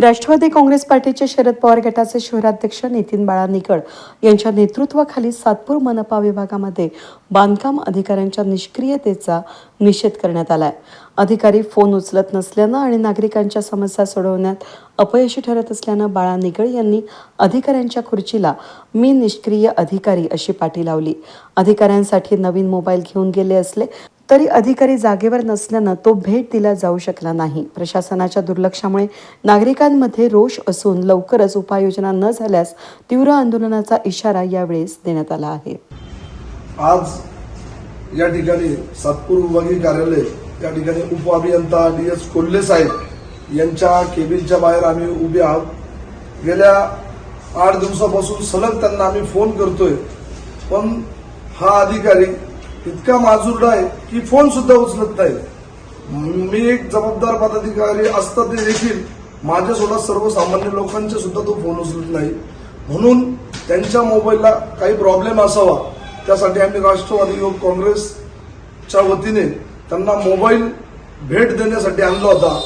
राष्ट्रवादी काँग्रेस पार्टीचे शरद पवार गटाचे शहराध्यक्ष नितीन बाळा निकड यांच्या नेतृत्वाखाली सातपूर मनपा विभागामध्ये बांधकाम अधिकाऱ्यांच्या निष्क्रियतेचा निषेध करण्यात आलाय. अधिकारी फोन उचलत नसल्यानं आणि नागरिकांच्या समस्या सोडवण्यात अपयशी ठरत असल्यानं बाळा निकड यांनी अधिकाऱ्यांच्या खुर्चीला मी निष्क्रिय अधिकारी अशी पाठी लावली. अधिकाऱ्यांसाठी नवीन मोबाईल घेऊन गेले असले तरी अधिकारी जागेवर नसल्यानं तो भेट दिला जाऊ शकला नाही. प्रशासनाच्या दुर्लक्षामुळे नागरिकांमध्ये रोष असून लवकरच उपाययोजना न झाल्यास तीव्र आंदोलनाचा इशारा यावेळेस देण्यात आला आहे. आज या ठिकाणी सातपूर विभागीय कार्यालय या ठिकाणी उपअभियंता डी एस कोल्हे साहेब यांच्या केबिनच्या बाहेर आम्ही उभे आहोत. गेल्या आठ दिवसापासून सलग त्यांना आम्ही फोन करतोय. पण हा अधिकारी इतका माजुरडा आहे की फोन सुद्धा उचलत नाही. मी एक जबाबदार पदाधिकारी असता ते देखील माझ्यासोबत सर्वसामान्य लोकांचे सुद्धा तो फोन उचलत नाही. म्हणून त्यांच्या मोबाईलला काही प्रॉब्लेम असावा त्यासाठी आम्ही राष्ट्रवादी युवक काँग्रेसच्या वतीने त्यांना मोबाईल भेट देण्यासाठी आणला होता.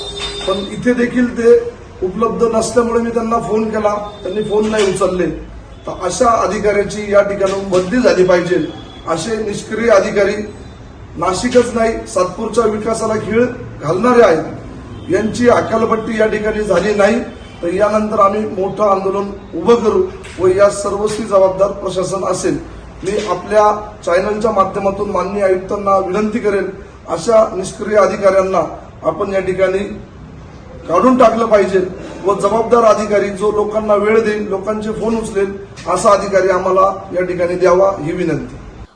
पण इथे देखील ते उपलब्ध नसल्यामुळे मी त्यांना फोन केला. त्यांनी फोन नाही उचलले. तर अशा अधिकाऱ्याची या ठिकाणाहून बदली झाली पाहिजे. असे निष्क्रिय अधिकारी नाशिकच नाही सातपूरच्या विकासाला खीळ घालणारे आहेत. यांची अकालपट्टी या ठिकाणी झाली नाही तर यानंतर आम्ही मोठं आंदोलन उभं करू व या सर्वस्वी जबाबदार प्रशासन असेल. मी आपल्या चॅनलच्या माध्यमातून माननीय आयुक्तांना विनंती करेन अशा निष्क्रिय अधिकाऱ्यांना आपण या ठिकाणी काढून टाकलं पाहिजे व जबाबदार अधिकारी जो लोकांना वेळ देईल लोकांचे फोन उचलेल असा अधिकारी आम्हाला या ठिकाणी द्यावा ही विनंती.